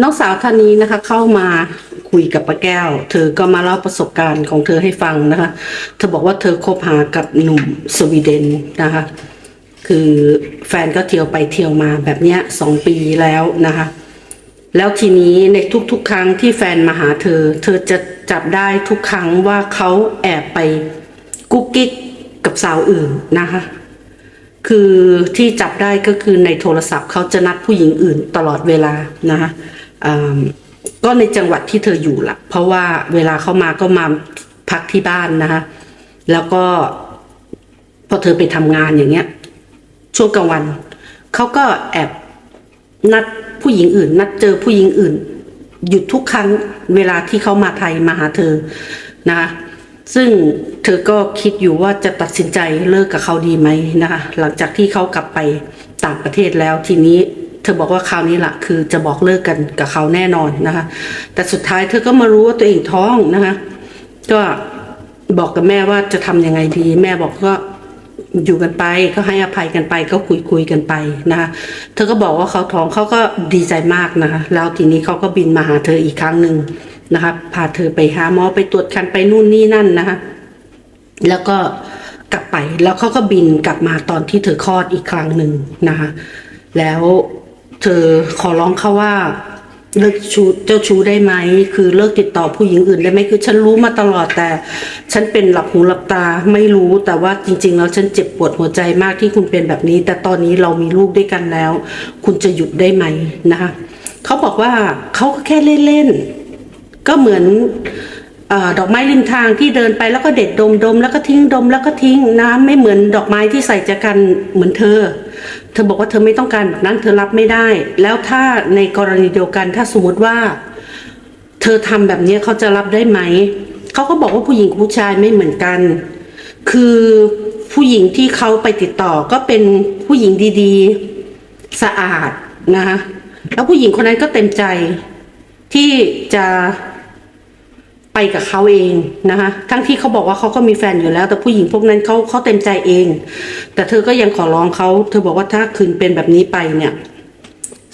น้องสาวท่านนี้นะคะเข้ามาคุยกับป้าแก้ว เธอก็มาเล่าประสบการณ์ของเธอให้ฟังนะคะ เธอบอกว่าเธอคบหากับหนุ่มสวีเดนนะคะ คือแฟนก็เที่ยวไปเที่ยวมาแบบเนี้ยสองปีแล้วนะคะ แล้วทีนี้ในทุกๆ ครั้งที่แฟนมาหาเธอ เธอจะจับได้ทุกครั้งว่าเขาแอบไปกุ๊กกิ๊กกับสาวอื่นนะคะคือที่จับได้ก็คือในโทรศัพท์เขาจะนัดผู้หญิงอื่นตลอดเวลานะคะ ก็ในจังหวัดที่เธออยู่ละเพราะว่าเวลาเข้ามาก็มาพักที่บ้านนะคะ แล้วก็พอเธอไปทำงานอย่างเงี้ย ช่วงกลางวัน เขาก็แอบนัดผู้หญิงอื่น นัดเจอผู้หญิงอื่นอยู่ทุกครั้งเวลาที่เขามาไทยมาหาเธอนะคะซึ่งเธอก็คิดอยู่ว่าจะตัดสินใจเลิกกับเขาดีไหมนะคะ หลังจากที่เขากลับไปต่างประเทศแล้วทีนี้ เธอบอกว่าคราวนี้แหละคือจะบอกเลิกกันกับเขาแน่นอนนะคะ แต่สุดท้ายเธอก็มารู้ว่าตัวเองท้องนะคะ ก็บอกกับแม่ว่าจะทำยังไงดี แม่บอกก็อยู่กันไปก็ให้อภัยกันไปก็คุยคุยกันไปนะคะเธอก็บอกว่าเขาท้องเขาก็ดีใจมากนะคะ แล้วทีนี้เขาก็บินมาหาเธออีกครั้งหนึ่งนะคะพาเธอไปหาหมอไปตรวจคันไปนู่นนี่นั่นนะคะ แล้วก็กลับไปแล้วเขาก็บินกลับมาตอนที่เธอคลอดอีกครั้งหนึ่งนะคะแล้ว เธอขอร้องเขาว่าเลิกชูเจ้าชู้ได้ไหมคือเลิกติดต่อผู้หญิงอื่นได้ไหมคือ ฉันรู้มาตลอดแต่ ฉันเป็นหลับหูหลับตาไม่รู้แต่ว่าจริง ๆ แล้วฉันเจ็บปวดหัวใจมากที่คุณเป็นแบบนี้ แต่ตอนนี้เรามีลูกด้วยกันแล้ว คุณจะหยุดได้ไหมนะคะเขาบอกว่าเขาก็แค่เล่นๆก็เหมือนอดอกไม้ริมทางที่เดินไปแล้วก็เด็ดดมดมแล้วก็ทิ้งดมแล้วก็ทิ้งนะไม่เหมือนดอกไม้ที่ใส่ใจกันเหมือนเธอ เธอบอกว่าเธอไม่ต้องการแบบนั้นเธอรับไม่ได้ แล้วถ้าในกรณีเดียวกันถ้าสมมติว่า เธอทำแบบนี้เขาจะรับได้ไหมเขาก็บอกว่าผู้หญิงกับผู้ชายไม่เหมือนกัน คือผู้หญิงที่เขาไปติดต่อก็เป็นผู้หญิงดีๆสะอาดนะคะแล้วผู้หญิงคนนั้นก็เต็มใจที่จะ ไปกับเขาเองนะคะทั้งที่เขาบอกว่าเขาก็มีแฟนอยู่แล้ว แต่ผู้หญิงพวกนั้นเขาเขาเต็มใจเอง แต่เธอก็ยังขอร้องเขาเธอบอกว่าถ้าคืนเป็นแบบนี้ไปเนี่ย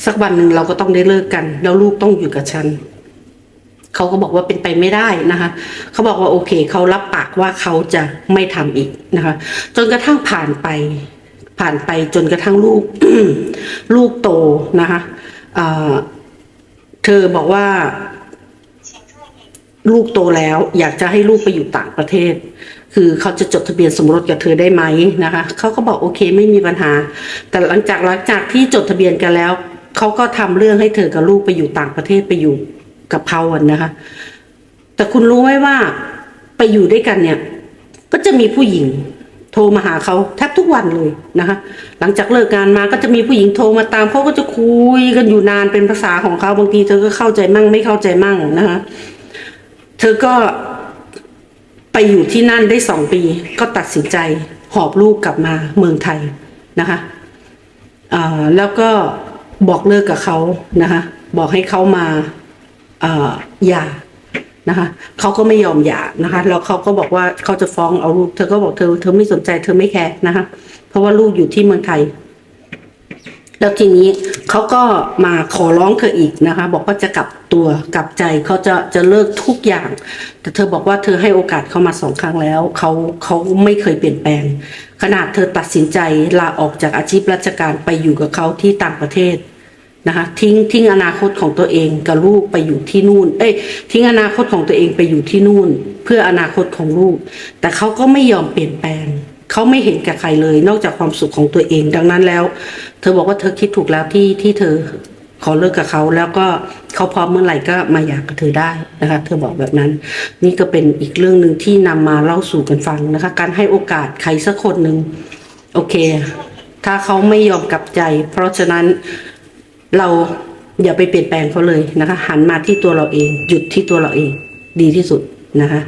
สักวันหนึ่งเราก็ต้องได้เลิกกัน แล้วลูกต้องอยู่กับฉันเขาก็บอกว่าเป็นไปไม่ได้นะคะเขาบอกว่าโอเคเขารับปากว่าเขาจะไม่ทำอีกนะคะ จนกระทั่งผ่านไป ผ่านไปจนกระทั่งลูก ลูกโตนะคะเเธอบอกว่า ลูกโตแล้ว อยากจะให้ลูกไปอยู่ต่างประเทศ คือเขาจะจดทะเบียนสมรสกับเธอได้ไหมนะคะเขาก็บอกโอเคไม่มีปัญหา แต่หลังจากหลังจากที่จดทะเบียนกันแล้วเขาก็ทำเรื่องให้เธอกับลูกไปอยู่ต่างประเทศไปอยู่กับเขาอะนะคะ แต่คุณรู้ไหมว่าไปอยู่ด้วยกันเนี่ย ก็จะมีผู้หญิงโทรมาหาเขาแทบทุกวันเลยนะคะ หลังจากเลิกงานมาก็จะมีผู้หญิงโทรมาตามเขาก็จะคุยกันอยู่นานเป็นภาษาของเขาบางทีเธอก็เข้าใจมั่งไม่เข้าใจมั่งนะคะ เธอก็ไปอยู่ที่นั่นได้สองปี ก็ตัดสินใจหอบลูกกลับมาเมืองไทยนะคะแล้วก็บอกเลิกกับเขานะคะบอกให้เขามาหย่านะคะเขาก็ไม่ยอมหย่านะคะแล้วเขาก็บอกว่าเขาจะฟ้องเอาลูก เธอก็บอกเธอเธอไม่สนใจเธอไม่แคร์นะคะเพราะว่าลูกอยู่ที่เมืองไทย แล้วทีนี้เขาก็มาขอร้องเธออีกนะคะ บอกว่าจะกลับตัวกลับใจเขาจะจะเลิกทุกอย่าง แต่เธอบอกว่าเธอให้โอกาสเขามาสองครั้งแล้วเขาเขาไม่เคยเปลี่ยนแปลง ขนาดเธอตัดสินใจลาออกจากอาชีพราชการไปอยู่กับเขาที่ต่างประเทศนะคะทิ้งทิ้งอนาคตของตัวเองกับลูกไปอยู่ที่นู่น เอ้ยทิ้งอนาคตของตัวเองไปอยู่ที่นู่น เพื่ออนาคตของลูก แต่เขาก็ไม่ยอมเปลี่ยนแปลง เขาไม่เห็นแก่ใครเลย นอกจากความสุขของตัวเอง ดังนั้นแล้ว เธอบอกว่าเธอคิดถูกแล้วที่ที่เธอขอเลิกกับเขาแล้วก็เขาพร้อมเมื่อไหร่ก็มาอยากกับเธอได้นะคะ เธอบอกแบบนั้น นี่ก็เป็นอีกเรื่องหนึ่งที่นำมาเล่าสู่กันฟังนะคะ การให้โอกาสใครสักคนหนึ่งโอเค ถ้าเขาไม่ยอมกลับใจ เพราะฉะนั้นเราอย่าไปเปลี่ยนแปลงเขาเลยนะคะ หันมาที่ตัวเราเอง หยุดที่ตัวเราเอง ดีที่สุดนะคะ